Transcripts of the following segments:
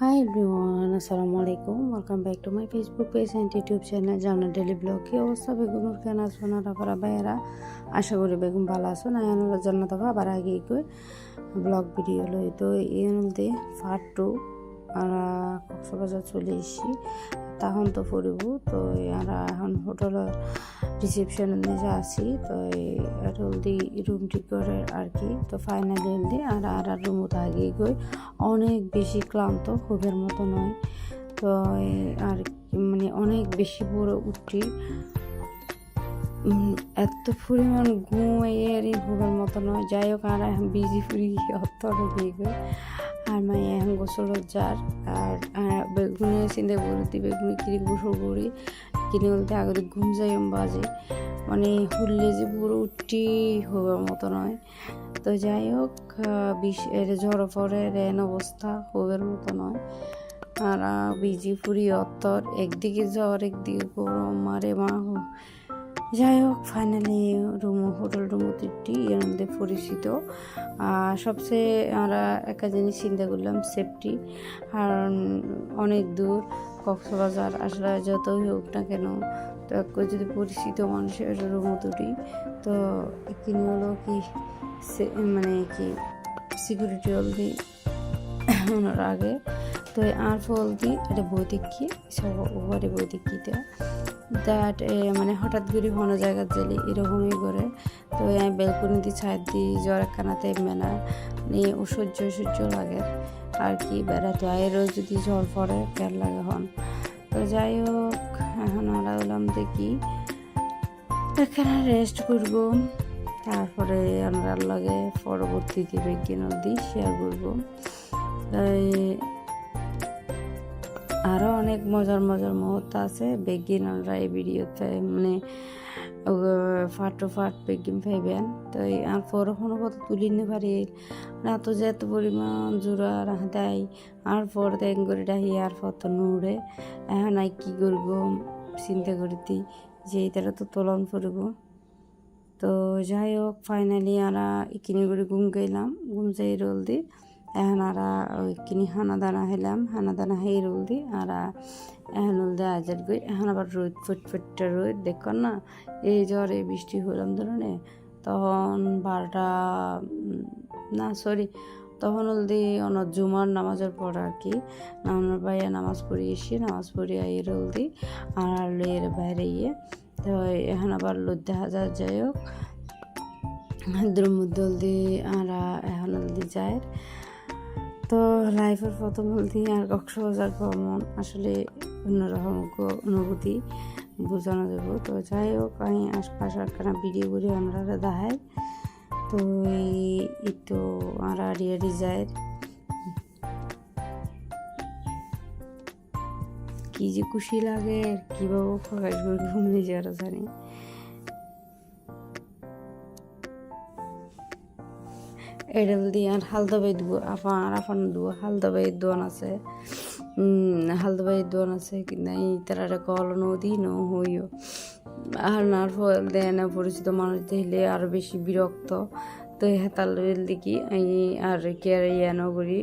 High everyone আসসালামু আলাইকুম welcome back to my Facebook page and YouTube channel জানা daily blog কি অবস্থা বেগুনুর কেন আসবেন আপনারা ভাইয়েরা আশা করি বেগুন ভালো আছেন আয়ানুর জন্য তো আবার আগে কই ব্লগ ভিডিও লই তো এই মধ্যে পার্ট টু আমরা কক্সবাজার চলে এসেছি। তখন তো ফুরিব তো আমরা এখন হোটেলের রিসেপশনের নিচে আসি তো হলদি রুম ঠিক করে আর কি। তো ফাইনালি হলদি আর আর আর রুম আগে গই অনেক বেশি ক্লান্ত খুবের মতো নয়। তো আর মানে অনেক বেশি বড় উঠি। এত পরিমাণ ঘুমাইয়ের খুবের মতো নয়। যাই হোক, আর বিজি ফুরি অত আর মাই এখন গোসল যার, আর বেগুনি চিন্তা করি বেগুনি কিনে গোসল করি। কিনে বলতে আগে ঘুম যাই বাজে। মানে হুললে যে পুরো উঠি হবার মতো নয়। তো যাই হোক বিষ এর ঝড় পরে রেন অবস্থা হবার মতো নয়। আর বিজি ফুরি অত্তর। একদিকে জ্বর, একদিকে গরম। মারে মা যাই হোক ফাইনালি রুম হোটেল রুম তিনটি এর মধ্যে পরিচিত। আর সবচেয়ে আমরা একটা জিনিস চিন্তা করলাম সেফটি কারণ অনেক দূর, কক্সবাজার, আসলে যতই হোক না কেন, তো যদি পরিচিত মানুষের রুম দুটি তো কিনে হলো কি মানে কি সিকিউরিটি অলদি ওনার আগে। তো আর ফল দি এটা বই দেখি সব ওভারে বই দেখিতে দ্যাট মানে হঠাৎ করে কোনো জায়গার জেলে এরকমই করে। তো আমি বেলকনি দিয়ে ছাদ দিই জ্বর একখানাতে নিয়ে অসহ্য অসহ্য লাগে। আর কি বেড়াতে আয়েরও যদি জ্বর পড়ে, কেন লাগে হন? তো যাই হোক, এখন আমরা হলাম দেখি। এখানে রেস্ট করব। তারপরে আমরা লাগে পরবর্তীতে বিজ্ঞান দিয়ে শেয়ার করব। আরও অনেক মজার মজার মুহূর্ত আছে। বেগিনরা এই ভিডিওতে মানে ফাটো ফাট বেগিন পাইবেন তো আর পর কোনো তুলি নি পারি না তো যে এত পরিমাণ জোড়া রাখা দেয়, আর পর দেন করে ডাহি আর তো নুড়ে। এখন আই কী করব, চিন্তা করিতি, যে এটারা তো তোলন পড়ব তো যাই হোক ফাইনালি আমরা ইকিনি করে ঘুম গেলাম। ঘুম যাই রোল দিই এখন আর ওই কিনি হানা দানা হইলাম হানা দানা হেই রোল দি, আর এখন দে আজার গই এখন আবার রোদ, ফুট ফুটটা রোদ, দেখো না, এই জ্বর এই বৃষ্টি হলাম ধরনে, তখন বারোটা না সরি তখন দি অন জুমার নামাজের পর আর কি আমার ভাইয়া নামাজ পড়ি এসে, নামাজ পড়ি এই রোল দি, আর এর বাইরে ইয়ে তো এখন আবার লোদ দেখা যায়, যাই হোক। দ্রুমুদ্দল দি আর এখন দি যায়। তো লাইফের প্রথম হলদি আর কক্সবাজার ভ্রমণ আসলে অন্যরকম অনুভূতি বোঝানো যাব। তো যাই হোক, আমি আশপাশ একখানা ভিডিও করে আমরা দেখাই। তো এই তো আমরা রিয়ারি যায় কি যে খুশি লাগে আর কীভাবে প্রকাশ করব নিজেরা জানি। এডেল দিয়ে আর হালদাবাই দিব আফান আফান দিব হালদাবাই দোয়ান আছে। হালদাবাই দোয়ান আছে এই তারা কল নদী ন হইও। আর নার ফল দেয় না, পরিচিত মানুষ দেখলে আরও বেশি বিরক্ত। তো হেতাল দেখি আর কেয়ার ইয়া নগরী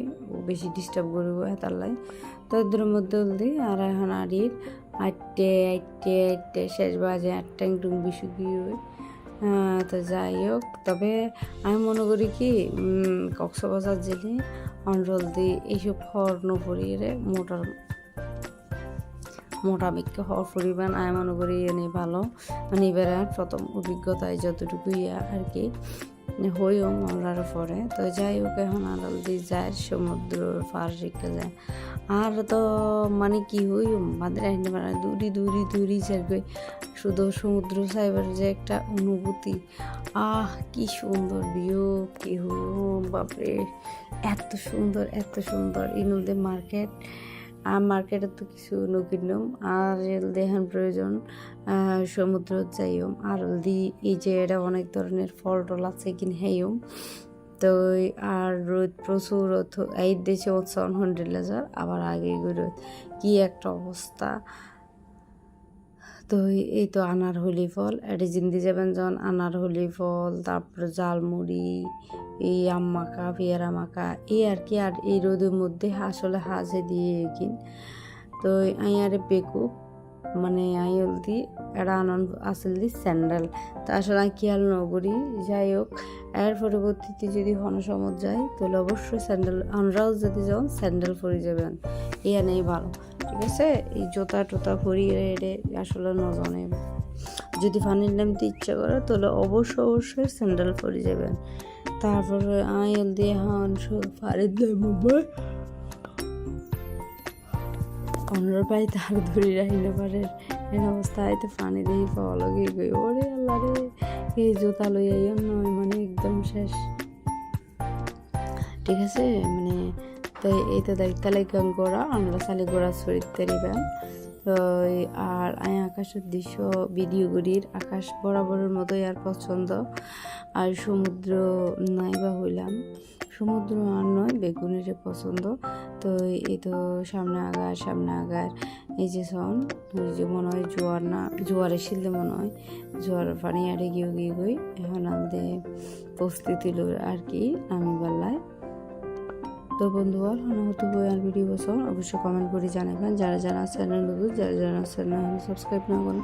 বেশি ডিস্টার্ব করব হেতাল লাই। তো এদের মধ্যে দিই আর এখন আড়ির আটটে আটটে আটটে, শেষ বাজে, আটটা একটু বেশি গিয়ে তো যাই হোক, তবে আমি মনে করি কি কক্সবাজার জেলে অঞ্চল দিয়ে এইসব হর নপরিয়ে মোটার মোটা বিক্ষ হওয়ার পরিমাণ আমি মনে করি এনে ভালো। মানে এবারে প্রথম অভিজ্ঞতায় যতটুকুই আর কি। হইও মামলার পরে। তো যাই হোক, এখন আড়াল দিয়ে যায় সমুদ্র পার রেখে যায়। আর তো মানে কি হই বাদের আইনে মানে দূরি দূরি দূরি যাবে শুধু সমুদ্র সাইবার যে একটা অনুভূতি। আহ, কি সুন্দর ভিউ কি হো বাপরে! এত সুন্দর এত সুন্দর। এই মার্কেট। আর মার্কেটে তো কিছু নকিনম আর দেহান প্রয়োজন সমুদ্র যাইম আর দি, এই যে এটা অনেক ধরনের ফল টল আছে কিন হেয়ম। তো, আর রোদ প্রচুর এই দেশে উৎসব হান্ড্রেড লেজার, আবার আগে রোদ কি একটা অবস্থা। তো এই তো আনার হলি ফল এটি জিন্দি যাবেন যখন আনার হলি ফল, তারপরে জালমুড়ি এই আম মাখা, পেয়ারা মাখা, এই আর কি, আর এই রোদের মধ্যে আসলে হাজে দিয়ে কিন তো আই আরে বেকুব মানে আই দি এটা আনন্দ আসল দি স্যান্ডেল। তা আসলে আমি খেয়াল নগরি যাই হোক, এর পরবর্তীতে যদি হনসমত যায়, তাহলে অবশ্যই স্যান্ডেল, আমরাও যদি যাও, স্যান্ডেল পরে যাবেন। এই নেই ভালো। ঠিক আছে এই জোতা টোতা পরিয়ে রে, আসলে নজনে যদি ফানির নামতে ইচ্ছা করে, তাহলে অবশ্যই অবশ্যই স্যান্ডেল পরে যাবেন। তারপরে আইল দিয়ে হন ফারিদ মোবাইল অন্যর পাই তার ধরি রাখিলে পারে এন অবস্থায় তো পানি দিয়ে পাওয়া লগে। গই ওরে আল্লাহ রে, এই জুতা লই আইও নয় মানে একদম শেষ। ঠিক আছে মানে তো তো দেখতে লাগলাম গোড়া, আমরা সালে গোড়া চরিত্রে নিবেন। তো আর আমি আকাশের দৃশ্য ভিডিওগুলির আকাশ বরাবরের মতোই আর পছন্দ। আর সমুদ্র নাই বা হইলাম। সমুদ্র আর নয়, বেগুনের পছন্দ। তো এই তো সামনে আগার সামনে আগার। এই যে সন ওই যে মনে হয় জোয়ার না, জোয়ারে শিললে মনে হয়। জোয়ার পানি আরে গিয়ে গিয়ে গই এখন আমাদের প্রস্তুতি আর কি আমি বললাই তো বন্ধুগণ হতো বই আর ভিডিও বছর অবশ্যই কমেন্ট করে জানাবেন। যারা যারা চ্যানেল নতুন যারা যারা চ্যানেল সাবস্ক্রাইব না করুন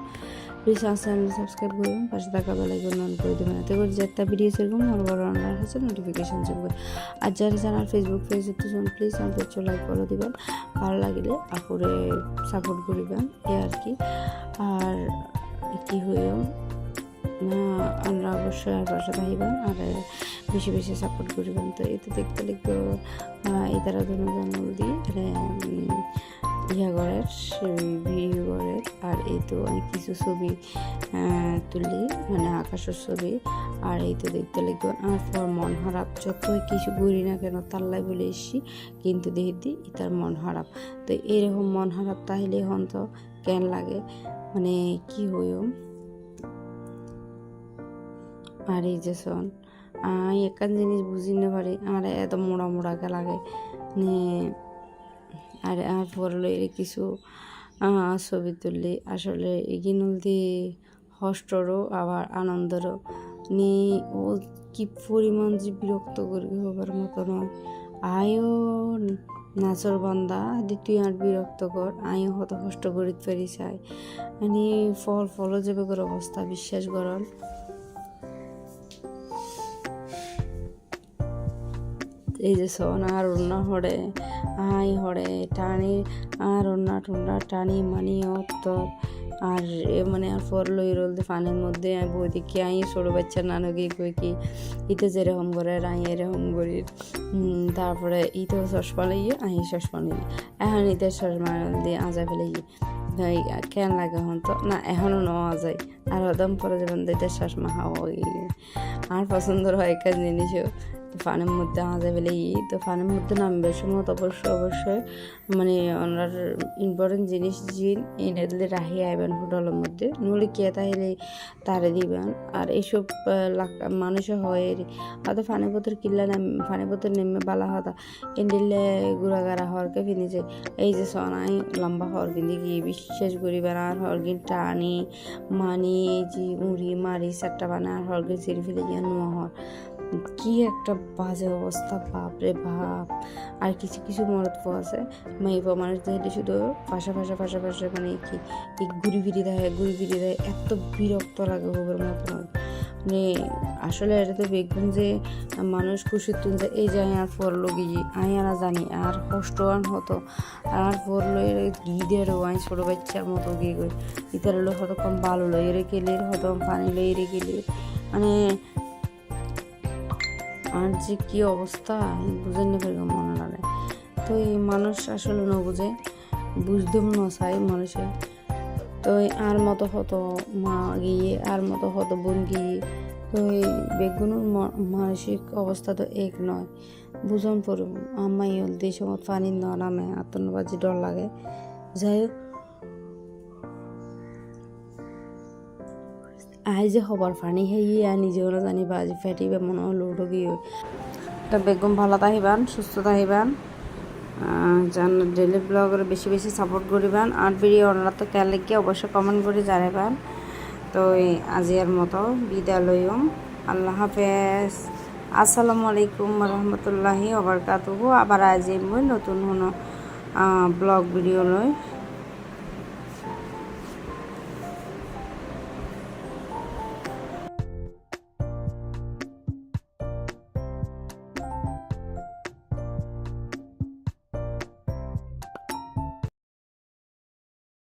প্লিজ আমার চ্যানেল সাবস্ক্রাইব করুন, পাশে থাকা বেলাইকন অন করে দেবেন, এতে করে যে একটা ভিডিও সেরকম বড় বড় অনলাইন হচ্ছে নোটিফিকেশন চলবে। আর যারা যারা ফেসবুক পেজ দেখতেছেন প্লিজ আমার পেজটা লাইক করে দিবেন, ভালো লাগলে আপরে সাপোর্ট করিবেন এ আর কি। আর কি হইও আমরা অবশ্যই আর থাকিবেন আর বেশি বেশি সাপোর্ট করিবেন। তো এতে দেখতে লিখবে এই তারা দুজন দি ইয়া করার ভিডিও করার আর এই তো অনেক কিছু ছবি তুলি মানে আকাশের ছবি, আর এই তো দেখতে লিখবে আমার পর মন খারাপ, যতই কিছু করি না কেন তাল্লাই বলে এসছি, কিন্তু দেখি তার মন খারাপ। তো এরকম মন খারাপ তাহলে হন তো কেন লাগে? মানে কি হইও? আর এই যে শোন আমি একান জিনিস বুঝি না পারি আর এত মোড়া মোড়াকে লাগে। আর পরলো কিছু ছবি তুললি, আসলে এগিনুল দিয়ে হষ্টরও, আবার আনন্দরও। নি, ও কি পরিমাণ যে বিরক্ত করি হবার মতো নয়। আয়ও নাচর বান্দা দ্বিতীয় আর বিরক্ত কর আয়ও হত কষ্ট করিতে পারি চাই মানে ফল ফল যাবে অবস্থা বিশ্বাস করার এই যে সন আর অন্য হড়ে আই হড়ে টানি আর অন্য টুন্ডা টানি মানি অত আর মানে আর ফর লই রলতে পানির মধ্যে দেখি, আই ছোটো বাচ্চার নানকে কই কি, ইতে যেরকম করে, আই এরকম করি। তারপরে ইতে চশমা লাগিয়ে আই চশমা নিই এখন ইতে চশমা দিয়ে আজা ফেলে কেন লাগে হন তো? না এখনও নেওয়া যায় আর হদম পরে যাবেন এটা চশমা হাওয়া আর পছন্দ হয় একটা জিনিসও। ফানের মধ্যে আজে ফেলে তো ফানের মধ্যে নামবে সময় অবশ্যই অবশ্যই মানে ওনার ইম্পর্টেন্ট জিনিস জিন, এনে দিলে রাহি আইবেন হোটেলের মধ্যে নলে কে তাহলে তারে দিবেন। আর এইসব মানুষে হয় হয়তো ফানি পত্র কিনলে নাম ফানি পত্র নেমে বালা হতা এন্ডিলে গুড়াগাড়া হরকে যায় এই যে সনাই লম্বা হর কিনে গিয়ে বিশ্বাস করিবেন? আর হরগিন টানি, মানি যে মুড়ি, মারি, চারটা বানা আর হরগিন সিঁড়ি ফেলে গিয়ে নোয়া হর কি একটা বাজে অবস্থা, বাপরে বাপ। আর কিছু কিছু মরদ আছে মাইবা মানুষ দেখলে শুধু পাশা পাশা পাশা পাশা মানে কি ঘুরি ফিরি দেয় ঘুরি ফিরি দেয়, এত বিরক্ত লাগে হোবের মতো মানে আসলে এটা তো বেগুন যে মানুষ খুশি যে, এই যে আর ফর লগি আই আর জানি, আর কষ্ট আন হতো আর ফর লই গিদের আই ছোট বাচ্চার মতো গিয়ে ইতার লোক হতো কম ভালো লই রে গেলে হতো পানি লই রে গেলে মানে আর যে কী অবস্থা, বুঝে নেবে মনে লাগে। তো এই মানুষ আসলে ন বুঝে, বুঝতেও না চাই মানুষে। তো আর মতো হতো মা গিয়ে, আর মতো হতো বোন গিয়ে, তো এই বেগুনের মানসিক অবস্থা তো এক নয়। বুঝন পড়ব আমাই দেশ সময় পানি ন নামে আতঙ্কবাজি ডর লাগে। যাই হোক আই যে হবার ফানি হেয়ে নিজেও জানি বাজি ফেটিবে মনে হলো গিয়ে তা বেগম ভালো তাহিবান সুস্থ তাহিবান জান ডেলি ব্লগের বেশি বেশি সাপোর্ট করিবেন আর ভিডিও তো কেলে কি অবশ্যই কমেন্ট করে জানাবেন। তো এই আজিয়ার মতো বিদায় আল্লাহ হাফেজ। আসসালামু আলাইকুম রহমতুল্লাহি ওবরকাতুহু আবার আজ মই নতুন কোনো ব্লগ ভিডিও লই